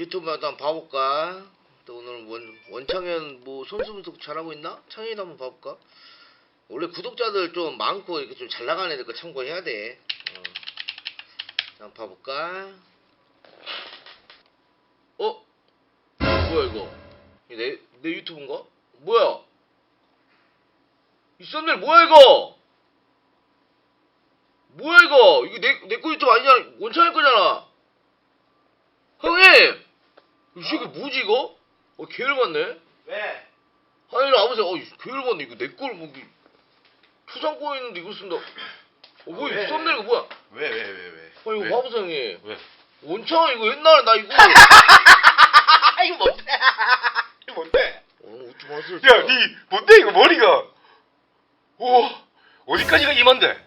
유튜브 한번 봐볼까? 또 오늘 원, 원창현 뭐 선수 분석 잘하고 있나? 창현이도 한번 봐볼까? 원래 구독자들 좀 많고 이렇게 좀 잘 나가는 애들 거 참고해야 돼. 어. 자, 한번 봐볼까? 어? 뭐야 이거? 내, 내 유튜브인가? 뭐야? 이 썸네일 뭐야 이거? 뭐야 이거? 이거 내, 내 거 유튜브 아니잖아. 원창현 거잖아. 형님! 이 새끼 뭐지 이거? 어 개열 맞네? 왜? 아니 이리 와보세요. 어 개열 맞네. 이거 내걸 뭐 이게 초장 꼬여 있는데 이거 쓴다. 어 뭐야 왜? 이 썸네일 이거 뭐야? 왜, 왜, 왜, 왜? 어 이거 왜? 봐보세요 형님. 왜? 원창아 이거 옛날에 나 이거 이거 뭔데? 이거 뭔데? 어 웃지 마세요. 야, 니 뭔데 이거 머리가? 우와, 어디까지가 이만데?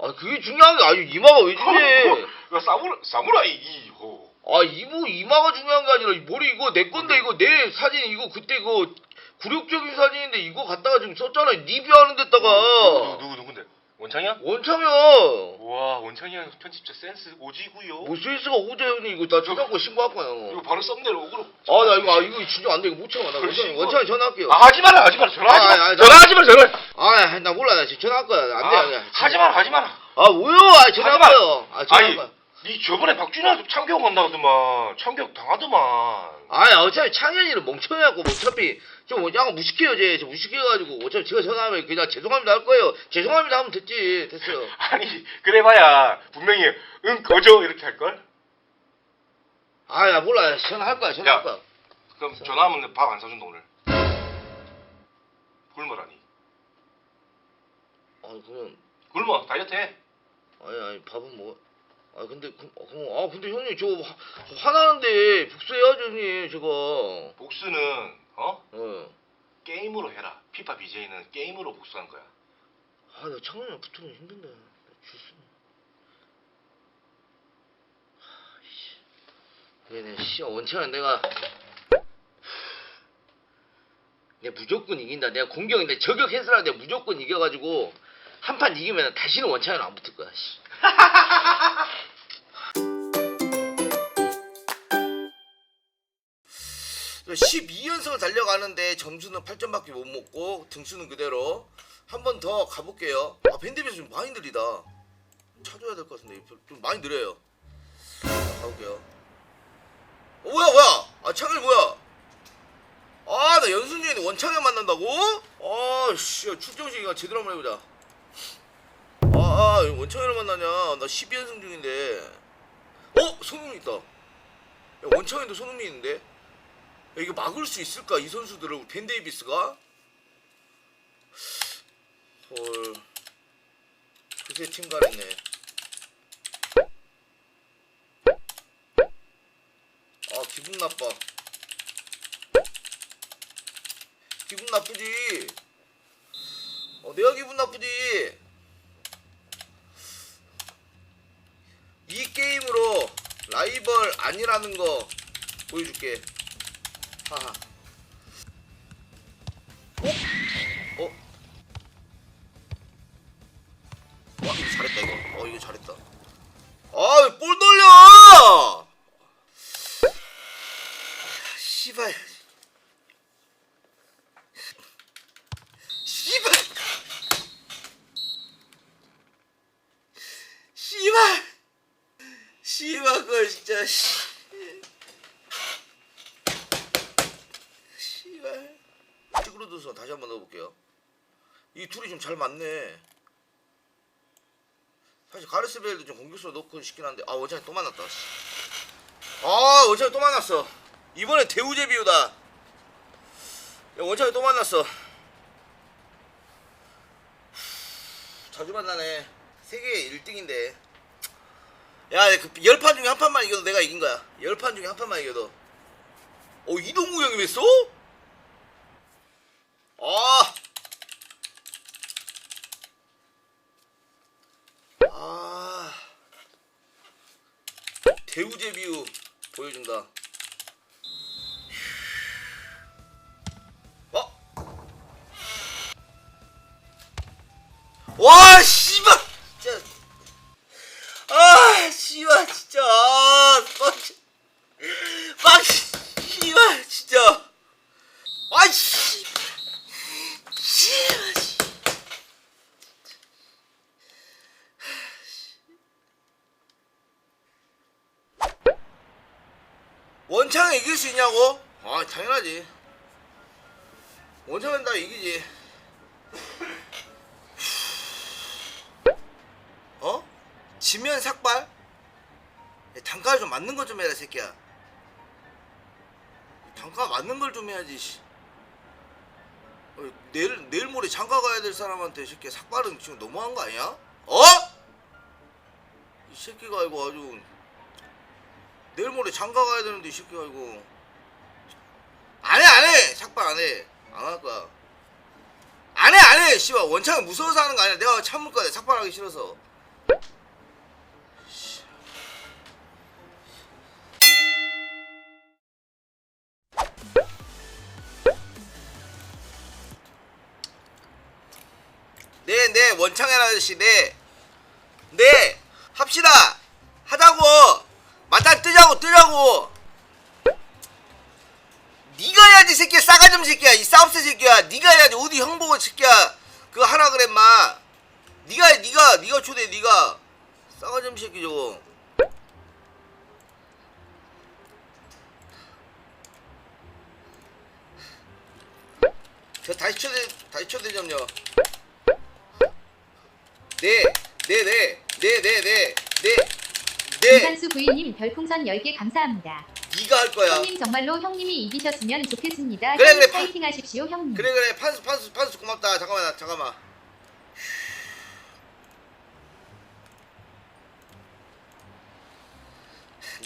아 그게 중요한 게 아니고 이마가 왜 중요해? 야, 사무라, 사무라이 이 호. 아 이모 이마가 중요한 게 아니라 이 머리 이거 내 건데 이거 내 사진 이거 그때 그 굴욕적인 사진인데 이거 갖다가 지금 썼잖아 리뷰하는 누구, 데다가 누구, 누군데? 원창이야? 원창현 와, 원창이 형 편집자 센스 오지구요. 뭐 스위스가 형님 이거 나 저작고 신고할 거야 이거 바로 썸네일 오그로. 아 나 이거 아 이거 진짜 안 돼 이거 못 참아 나 그렇지, 원창 이거. 원창이 전화할게요 아, 하지 마라, 하지 마라. 전화하지 아, 마. 아, 아, 전화하지 마라, 전화. 아 나 몰라 나 지금 전화할 거야 안돼 아, 안돼 하지 마라, 하지 마라. 아 뭐요 아 전화할 하지 마. 거요 아 전화할 아니, 거야 니 저번에 박준현한테 참교육 온다더만 참교육 당하더만. 아니 어차피 창현이는 멍청해갖고 뭐 어차피 좀 약간 무식해요 쟤좀 무식해가지고 어차피 제가 전화하면 그냥 죄송합니다 할 거예요 죄송합니다 하면 됐지 됐어요 아니 그래봐야 분명히 응 거저 이렇게 할 걸. 아나 몰라 전화할 거야 전화할 야. 거야 그럼 전화하면 밥 안 사준다 오늘. 굶어라니. 아 그냥 굶어 다이어트 해. 아니 아니 밥은 먹어 아 근데 그, 어, 아 근데 형님 저 화, 화나는데 복수해야죠 형님 저거 복수는 어 어. 게임으로 해라. 피파 BJ는 게임으로 복수한 거야. 아 나 창현이랑 붙으면 힘든데 나 줄수 얘네 씨 원창은 내가 내가 무조건 이긴다 내가 공격인데 저격 해서라 내가 무조건 이겨가지고 한 판 이기면 다시는 원창은 안 붙을 거야 씨. 그 12연승을 달려가는데 점수는 8점밖에 못 먹고 등수는 그대로 한 번 더 가볼게요. 아 밴드비스 좀 많이 느리다. 찾아야 될 것 같은데 좀 많이 느려요. 자, 가볼게요. 어, 뭐야 뭐야? 아 창을 뭐야? 아 나 연승 중에 원창을 만난다고? 아씨 출정식이가 제대로 한번 해보자. 아, 아 원창을 만나냐? 나 12연승 중인데. 어 손흥민 있다. 야, 원창에도 손흥민 있는데? 야, 이거 막을 수 있을까? 이 선수들을 벤 데이비스가? 헐. 그새 팀 가랬네. 아 기분 나빠. 기분 나쁘지. 어 내가 기분 나쁘지. 이 게임으로 라이벌 아니라는 거 보여줄게 하하 어? 어? 와 이거 잘했다 이거 어 이거 잘했다 아볼 돌려 씨발 씨발 씨발 씨발 그거 진짜 씨. 씨발 찌그러져서 다시 한번 넣어볼게요. 이 둘이 좀 잘 맞네. 사실 가르스 베일도 좀 공격수로 넣고 싶긴 한데 아 원창이 또 만났다. 씨. 아 원창이 또 만났어. 이번에 대우제 비우다. 야 원창이 또 만났어. 자주 만나네. 세계 1등인데. 야그 열판 중에 한 판만 이겨도 내가 이긴 거야. 열판 중에 한 판만 이겨도. 어 이동구 형이 했어? 아 아 대우제 비유 보여준다. 어? 와 씨발 진짜 아 씨발 진짜 아, 뻔- 원창에 이길 수 있냐고? 아 당연하지 원창은 다 이기지 어? 지면 삭발? 야, 단가를 좀 맞는 거 좀 해라 새끼야 단가 맞는 걸 좀 해야지 씨. 어, 내일 내일 모레 장가 가야 될 사람한테 이 새끼 삭발은 지금 너무한 거 아니야? 어? 이 새끼가 이거 아주 내일 모레 장가 가야 되는데 이 새끼가 이거. 안해 안해! 삭발 안해. 안 할 거야. 안해 안해! 씨발 원창이 무서워서 하는 거 아니야. 내가 참을 거야 삭발하기 싫어서. 네, 네, 원창현 아저씨, 네. 네, 합시다. 하자고. 맞다 뜨자고, 뜨자고. 네가 해야지, 새끼야. 싸가지 좀 새끼야. 이 싸움새 새끼야. 네가 해야지. 어디 형 보고 새끼야. 그거 하라 그래, 마. 네가 해, 네가, 네가 초대, 네가. 싸가지 좀 새끼 저거. 저 다시 초대, 다시 초대 좀요. 네, 네, 네, 네, 네, 네, 네, 네. 김산수 부인님 별풍선 10개 감사합니다. 네가 할 거야. 형님 정말로 형님이 이기셨으면 좋겠습니다. 그래, 형님 그래, 파- 파이팅 하십시오 형님. 그래 그래 판수 판수 판수 고맙다. 잠깐만 나- 잠깐만.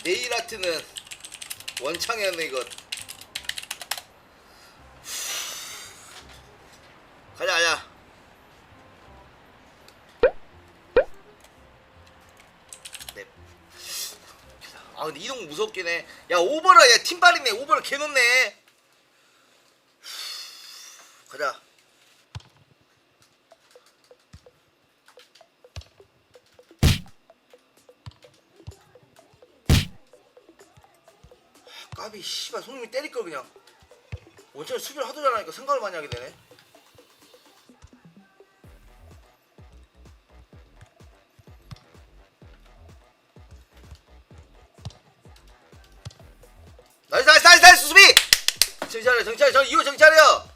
네일 아트는 원창이었네 이거. 가자 가자. 아 근데 이동 무섭긴 해. 야 오버라 야 팀발이네 오버라 개 높네. 가자. 까비 씨발 손님이 때릴 걸 그냥. 원체 수비를 하도 잘하니까 생각을 많이 하게 되네. 정신 차려 저 이호 정신 차려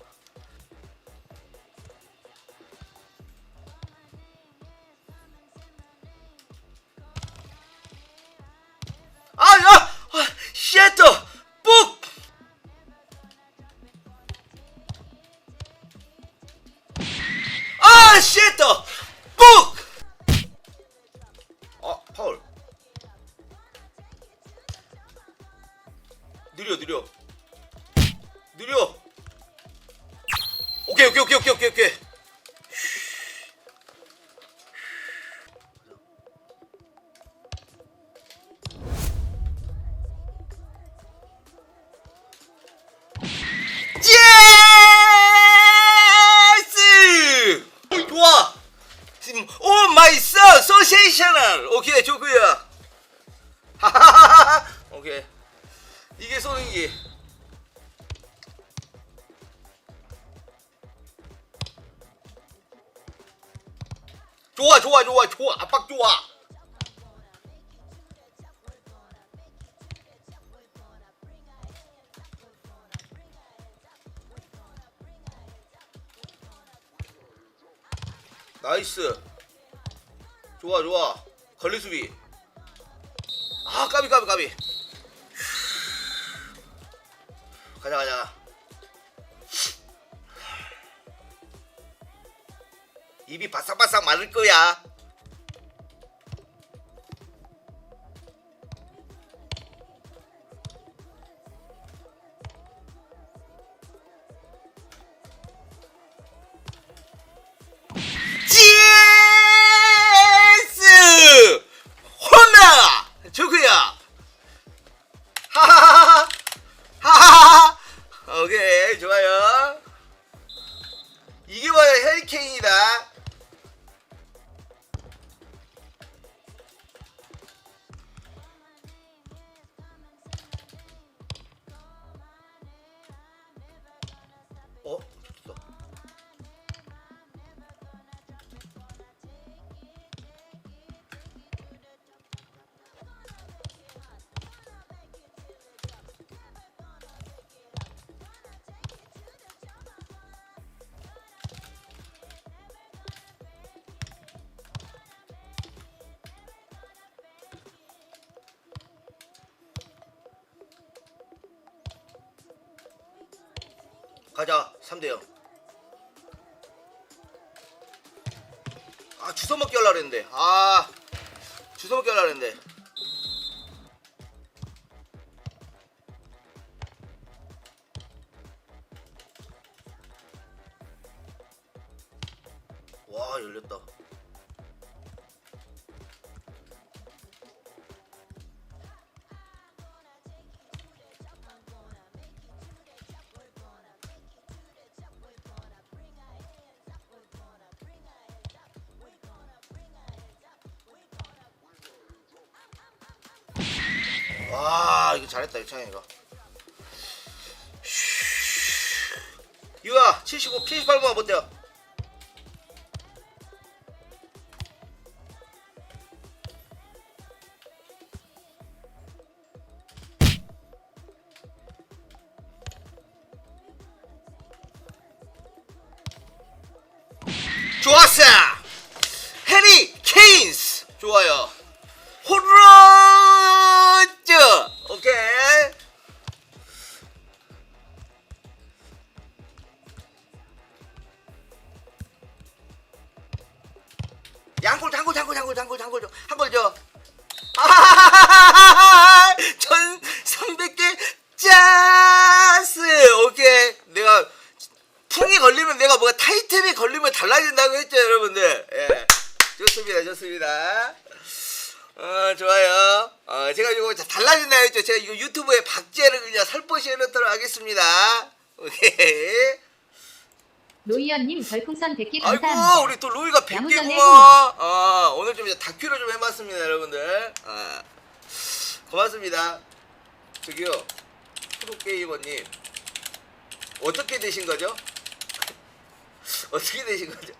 좋아, 좋아, 좋아, 좋아. 압박 좋아. 나이스. 좋아, 좋아. 걸리 수비. 아, 까비, 까비, 까비. 가자, 가자. 입이 바싹바싹 마를 거야. 가자 3대0 아 주워 먹기 하려고 했는데. 아 주워 먹기 하려고 했는데. 와 열렸다 이거 잘했다 유창이가. 유아 75 78번만 못돼요 좋았어 해리 케인스. 좋아요 걸리면 달라진다고 했죠 여러분들. 예. 좋습니다 좋습니다. 어 좋아요. 어 제가 이거 달라진다 했죠. 제가 이거 유튜브에 박제를 그냥 살포시 해놓도록 하겠습니다. 오케이. 노이언님 별풍선 100개 아이고 감사합니다. 우리 또 로이가 야무전에 100개구만 아 오늘 좀 이제 다큐를 좀 해봤습니다 여러분들. 아 고맙습니다. 저기요 프로게이머님. 어떻게 되신 거죠? 어떻게 되신 거죠?